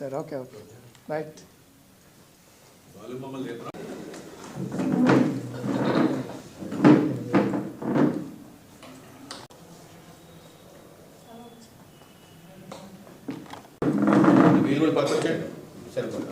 right, sir. Okay, okay. Right. We'll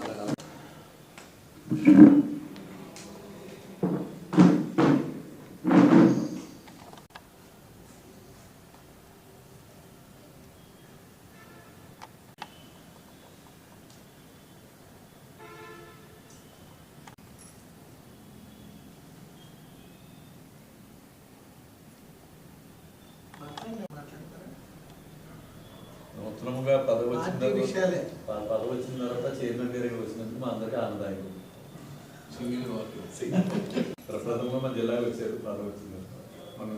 నూతనముగా పదవి వచ్చిన. తర్వాత పదవి వచ్చిన తర్వాత చైర్మన్ గారికి వచ్చినందుకు మా అందరికీ ఆనందాయం ప్రప్రథమంగా మన జిల్లాకి వచ్చారు పదవి వచ్చింది మన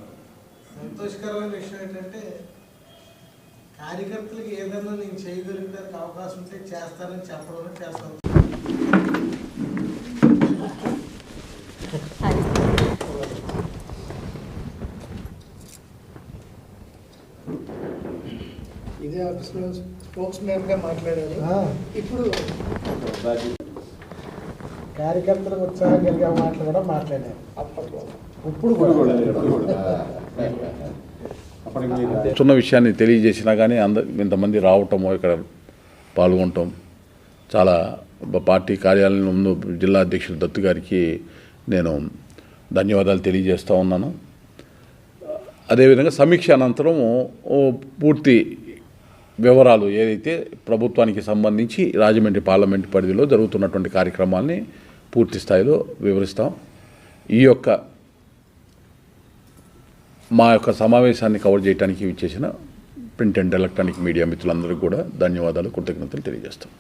సంతోషకరమైన విషయం ఏంటంటే కార్యకర్తలకు ఏదైనా నేను చేయగలిగడానికి అవకాశం ఉంటే చేస్తానని చెప్పడం చేస్తాను. ఆఫీస్లో స్పోక్స్ మ్యాన్గా మాట్లాడారు. ఇప్పుడు కార్యకర్తలకు ఉత్సాహం కలిగే మాటలు కూడా మాట్లాడారు. అప్పట్లో. ఇప్పుడు కూడా. చిన్న విషయాన్ని తెలియజేసినా కానీ అందరు ఇంతమంది రావటము ఇక్కడ పాల్గొనటం చాలా పార్టీ కార్యాలయం ముందు జిల్లా అధ్యక్షుడు దత్తు గారికి నేను ధన్యవాదాలు తెలియజేస్తూ ఉన్నాను. అదేవిధంగా సమీక్ష అనంతరం ఓ పూర్తి వివరాలు ఏదైతే ప్రభుత్వానికి సంబంధించి రాజమండ్రి పార్లమెంట్ పరిధిలో జరుగుతున్నటువంటి కార్యక్రమాల్ని పూర్తి స్థాయిలో వివరిస్తాం. ఈ యొక్క మా యొక్క సమావేశాన్ని కవర్ చేయడానికి ఇచ్చేసిన ప్రింట్ అండ్ ఎలక్ట్రానిక్ మీడియా మిత్రులందరికీ కూడా ధన్యవాదాలు కృతజ్ఞతలు తెలియజేస్తాం.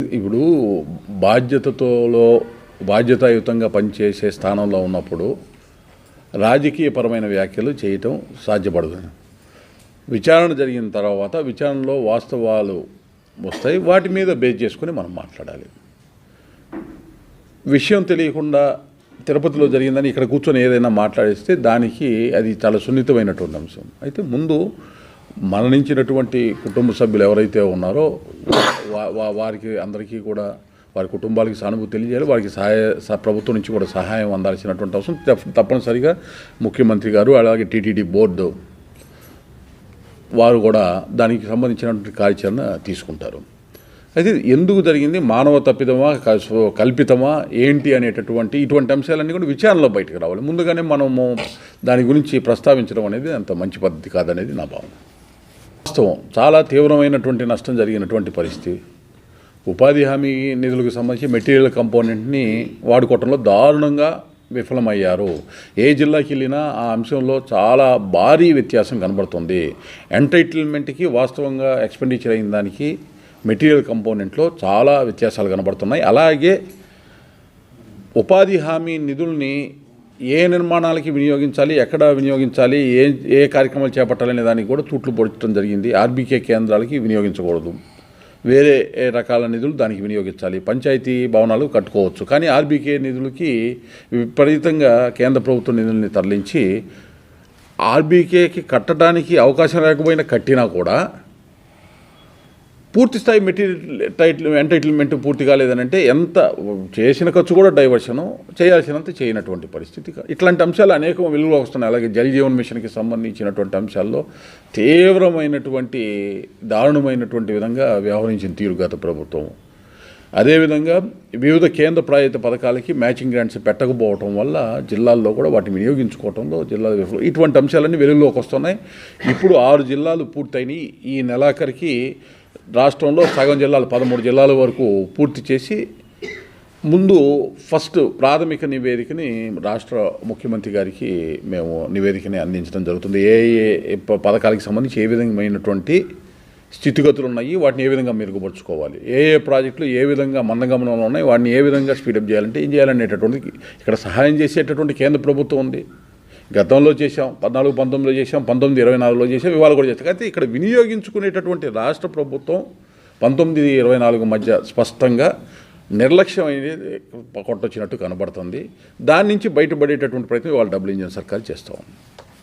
ఇప్పుడు బాధ్యతతోలో బాధ్యతాయుతంగా పనిచేసే స్థానంలో ఉన్నప్పుడు రాజకీయపరమైన వ్యాఖ్యలు చేయటం సాధ్యపడదు. విచారణ జరిగిన తర్వాత విచారణలో వాస్తవాలు వస్తాయి. వాటి మీద బేస్ చేసుకుని మనం మాట్లాడాలి. విషయం తెలియకుండా తిరుపతిలో జరిగిందని ఇక్కడ కూర్చొని ఏదైనా మాట్లాడిస్తే దానికి అది చాలా సున్నితమైనటువంటి అంశం. అయితే ముందు మరణించినటువంటి కుటుంబ సభ్యులు ఎవరైతే ఉన్నారో వా- వారికి అందరికీ కూడా వారి కుటుంబాలకి సానుభూతి తెలియజేయాలి వారికి సహాయ ప్రభుత్వం నుంచి కూడా సహాయం అందాల్సినటువంటి అవసరం. తప్పనిసరిగా ముఖ్యమంత్రి గారు అలాగే టీటీడీ బోర్డు వారు కూడా దానికి సంబంధించినటువంటి కార్యాచరణ తీసుకుంటారు. అయితే ఎందుకు జరిగింది? మానవ తప్పిదమా కల్పితమా ఏంటి అనేటటువంటి ఇటువంటి అంశాలన్నీ కూడా విచారణలో బయటకు రావాలి. ముందుగానే మనము దాని గురించి ప్రస్తావించడం అనేది అంత మంచి పద్ధతి కాదనేది నా భావన. వాస్తవం. చాలా తీవ్రమైనటువంటి నష్టం జరిగినటువంటి పరిస్థితి. ఉపాధి హామీ నిధులకు సంబంధించి మెటీరియల్ కంపోనెంట్ని వాడుకోవటంలో దారుణంగా విఫలమయ్యారు. ఏ జిల్లాకి వెళ్ళినా ఆ అంశంలో చాలా భారీ వ్యత్యాసం కనబడుతుంది. ఎంటైటిల్మెంట్కి వాస్తవంగా ఎక్స్పెండిచర్ అయిన దానికి మెటీరియల్ కంపోనెంట్లో చాలా వ్యత్యాసాలు కనబడుతున్నాయి. అలాగే ఉపాధి హామీ నిధుల్ని ఏ నిర్మాణాలకి వినియోగించాలి ఎక్కడ వినియోగించాలి ఏ ఏ కార్యక్రమాలు చేపట్టాలనే దానికి కూడా తూట్లు పొడచడం జరిగింది. ఆర్బీకే కేంద్రాలకి వినియోగించకూడదు. వేరే రకాల నిధులు దానికి వినియోగించాలి. పంచాయతీ భవనాలు కట్టుకోవచ్చు. కానీ ఆర్బీకే నిధులకి విపరీతంగా కేంద్ర ప్రభుత్వ నిధుల్ని తరలించి ఆర్బీకేకి కట్టడానికి అవకాశం లేకపోయినా కట్టినా కూడా పూర్తి స్థాయి మెటీరియల్ టైటిల్ ఎంటైటిల్మెంట్ పూర్తి కాలేదనంటే ఎంత చేసిన ఖర్చు కూడా డైవర్షను చేయాల్సినంత చేయనటువంటి పరిస్థితి ఇట్లాంటి అంశాలు అనేక వెలుగులో వస్తున్నాయి. అలాగే జల్ జీవన్ మిషన్కి సంబంధించినటువంటి అంశాల్లో తీవ్రమైనటువంటి దారుణమైనటువంటి విధంగా వ్యవహరించిన తీరు గత ప్రభుత్వం. అదేవిధంగా వివిధ కేంద్ర ప్రాయుత పథకాలకి మ్యాచింగ్ గ్రాంట్స్ పెట్టకపోవటం వల్ల జిల్లాల్లో కూడా వాటిని వినియోగించుకోవటంలో జిల్లాల విఫలం ఇటువంటి అంశాలన్నీ వెలుగులోకి వస్తున్నాయి. ఇప్పుడు ఆరు జిల్లాలు పూర్తయినాయి. ఈ నెలాఖరికి రాష్ట్రంలో సగం జిల్లాలు పదమూడు జిల్లాల వరకు పూర్తి చేసి ముందు ఫస్ట్ ప్రాథమిక నివేదికని రాష్ట్ర ముఖ్యమంత్రి గారికి మేము నివేదికని అందించడం జరుగుతుంది. ఏ ఏ పథకాలకు సంబంధించి ఏ విధమైనటువంటి స్థితిగతులు ఉన్నాయి వాటిని ఏ విధంగా మెరుగుపరుచుకోవాలి? ఏ ఏ ప్రాజెక్టులు ఏ విధంగా మందగమనంలో ఉన్నాయి వాటిని ఏ విధంగా స్పీడప్ చేయాలంటే ఏం చేయాలనేటటువంటిది ఇక్కడ సహాయం చేసేటటువంటి కేంద్ర ప్రభుత్వం ఉంది. గతంలో చేశాం పద్నాలుగు పంతొమ్మిదిలో చేశాం పంతొమ్మిది ఇరవై నాలుగులో చేశాం ఇవాళ కూడా చేస్తాం. అయితే ఇక్కడ వినియోగించుకునేటటువంటి రాష్ట్ర ప్రభుత్వం పంతొమ్మిది ఇరవై నాలుగు మధ్య స్పష్టంగా నిర్లక్ష్యం అనేది కొట్టొచ్చినట్టు కనబడుతుంది. దాని నుంచి బయటపడేటటువంటి ప్రయత్నం ఇవాళ డబుల్ ఇంజన్ సర్కార్ చేస్తూ